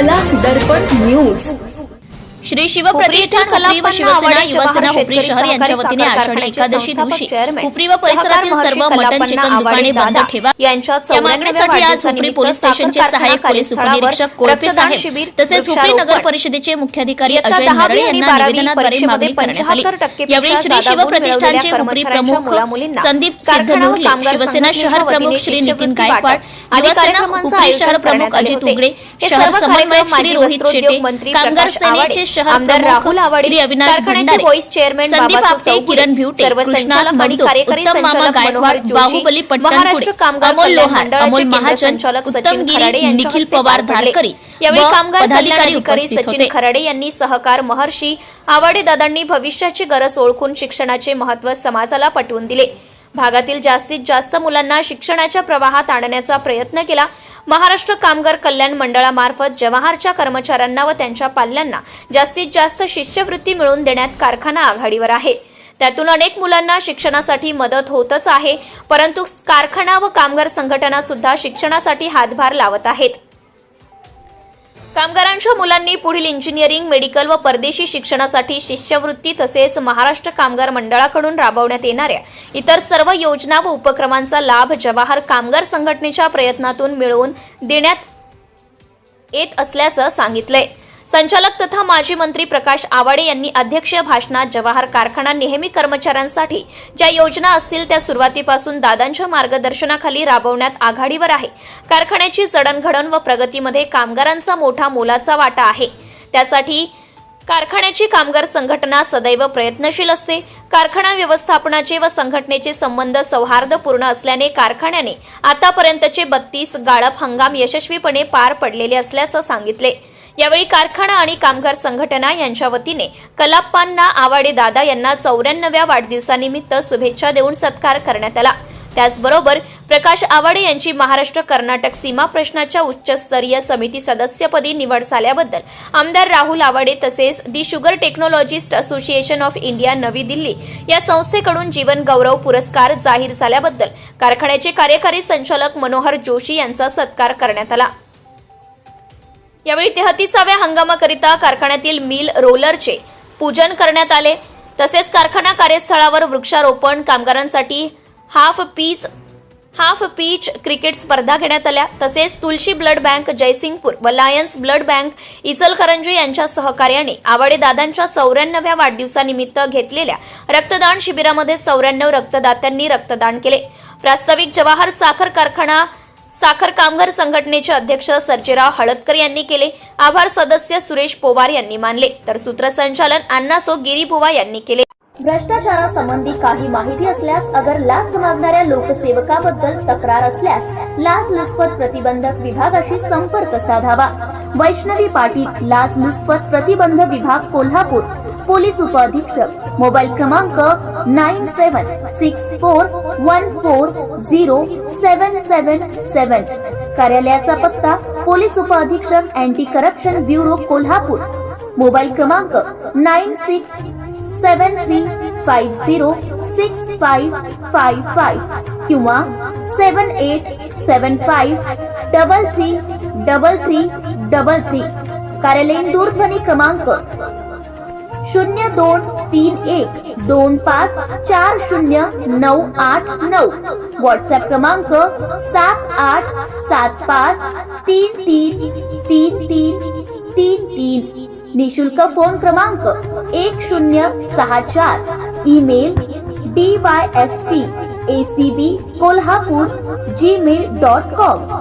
कला दर्पण न्यूज. श्री शिवप्रतिष्ठान हुपरी व शिवसेना युवासेना हुपरी शहर यांच्या वतीने आषाढी एकादशी दिवशी हुपरी व परिसरातील सर्व मटन चिकन दुकाने बंद ठेवा या मागणीसाठी आज हुपरी पोलीस स्टेशनचे सहाय्यक पोलीस उपनिरीक्षक कोळपे साहेब तसेच हुपरी नगर परिषदेचे मुख्याधिकारी अजय नरळे यांना निवेदनाद्वारे मागणी करण्यात आली. यावेळी श्री शिवप्रतिष्ठानचे हुपरी प्रमुख संदीप सिद्धनूरले शिवसेना शहर प्रमुख श्री नितीन गायकवाड युवासेना हुपरी शहर प्रमुख अजित उगडे शहर समन्वयक श्री रोहित शेटे कामगार सेनेचे शहर आमदार राहुल आवाडे अविनाश कारखान्याचे चेअरमॅन संदीप आपटे किरण भिवटे सर्व संचालक आणि कार्यकारी संचालक मनोहर बाहुबली महाराष्ट्र पट्टणपुडे कामगार अमोल लोहार अमोल महाजन संचालक उत्तम गिरी निखिल पवार. धारकरी यावेळी कामगार पदाधिकारी अधिकारी सचिन खराडे यांनी सहकार महर्षी आवाडे दादांनी भविष्याची गरज ओळखून शिक्षणाचे महत्त्व समाजाला पटवून दिले भागातील जास्तीत जास्त मुलांना शिक्षणाच्या प्रवाहात आणण्याचा प्रयत्न केला. महाराष्ट्र कामगार कल्याण मंडळामार्फत जवाहरच्या कर्मचाऱ्यांना व त्यांच्या पाल्यांना जास्तीत जास्त शिष्यवृत्ती मिळवून देण्यात कारखाना आघाडीवर आहे. त्यातून अनेक मुलांना शिक्षणासाठी मदत होतच आहे परंतु कारखाना व कामगार संघटना सुद्धा शिक्षणासाठी हातभार लावत आहेत. कामगारांच्या मुलांनी पुढील इंजिनिअरिंग मेडिकल व परदेशी शिक्षणासाठी शिष्यवृत्ती तसेच महाराष्ट्र कामगार मंडळाकडून राबवण्यात येणाऱ्या इतर सर्व योजना व उपक्रमांचा लाभ जवाहर कामगार संघटनेच्या प्रयत्नातून मिळवून देण्यात येत असल्याचं सांगितलंय. संचालक तथा माजी मंत्री प्रकाश आवाडे यांनी अध्यक्षीय भाषणात जवाहर कारखाना नेहमी कर्मचाऱ्यांसाठी ज्या योजना असतील त्या सुरुवातीपासून दादांच्या मार्गदर्शनाखाली राबवण्यात आघाडीवर आहे. कारखान्याची जडणघडण व प्रगतीमध्ये कामगारांचा मोठा मोलाचा वाटा आहे. त्यासाठी कारखान्याची कामगार संघटना सदैव प्रयत्नशील असते. कारखाना व्यवस्थापनाचे व संघटनेचे संबंध सौहार्दपूर्ण असल्याने कारखान्याने आतापर्यंतचे बत्तीस गाळप हंगाम यशस्वीपणे पार पडलेले असल्याचं सांगितले. यावेळी कारखाना आणि कामगार संघटना यांच्या वतीने कलाप्पांना आवाडे दादा यांना चौऱ्याण्णव्या वाढदिवसानिमित्त शुभेच्छा देऊन सत्कार करण्यात आला. त्याचबरोबर प्रकाश आवाडे यांची महाराष्ट्र कर्नाटक सीमा प्रश्नाच्या उच्चस्तरीय समिती सदस्यपदी निवड झाल्याबद्दल आमदार राहुल आवाडे तसेच the sugar technologist association of India नवी दिल्ली या संस्थेकडून जीवन गौरव पुरस्कार जाहीर झाल्याबद्दल कारखान्याचे कार्यकारी संचालक मनोहर जोशी यांचा सत्कार करण्यात आला. यावेळी तेहतीसाव्या हंगामाकरिता कारखान्यातील मिल रोलरचे पूजन करण्यात आले. तसेच कारखाना कार्यस्थळावर वृक्षारोपण कामगारांसाठी half pitch half pitch cricket स्पर्धा घेण्यात आल्या. तसेच तुलशी ब्लड बँक जयसिंगपूर व लायन्स ब्लड बँक इचलकरंजी यांच्या सहकार्याने आवाडे दादांच्या चौऱ्याण्णव्या वाढदिवसानिमित्त घेतलेल्या रक्तदान शिबिरामध्ये चौऱ्याण्णव रक्तदात्यांनी रक्तदान केले. प्रास्ताविक जवाहर साखर कारखाना साखर कामगार संघटनेचे अध्यक्ष सर्जेराव हळदकर यांनी केले. आभार सदस्य सुरेश पोवार यांनी मानले. तर सूत्रसंचालन अण्णासो गिरीबुवा यांनी केले. भ्रष्टाचारासंबंधी काही माहिती असल्यास अगर लाच मागणाऱ्या लोकसेवकाबद्दल तक्रार असल्यास लाचलुचपत प्रतिबंधक विभागाशी संपर्क साधावा. वैष्णवी पाटील लाचलुचपत प्रतिबंध विभाग कोल्हापूर. पोलीस उपअधीक्षक. मोबाईल क्रमांक nine seven six four one four zero seven seven seven. कार्यालयाचा पत्ता पोलीस उपअधीक्षक anti corruption bureau Kolhapur. Mobile क्रमांक nine six seven three five zero six five five five किंवा seven eight seven five double three double three double three. कार्यालयीन दूरध्वनी क्रमांक शून्य दोन तीन एक दोन पाच चार शून्य नऊ आठ नऊ. व्हॉट्सअप क्रमांक सात आठ सात पाच तीन तीन तीन तीन तीन तीन. निशुल्क फ़ोन क्रमांक एक शून्य सहा चार. Email D Y S P A C B Kolhapur Gmail dot com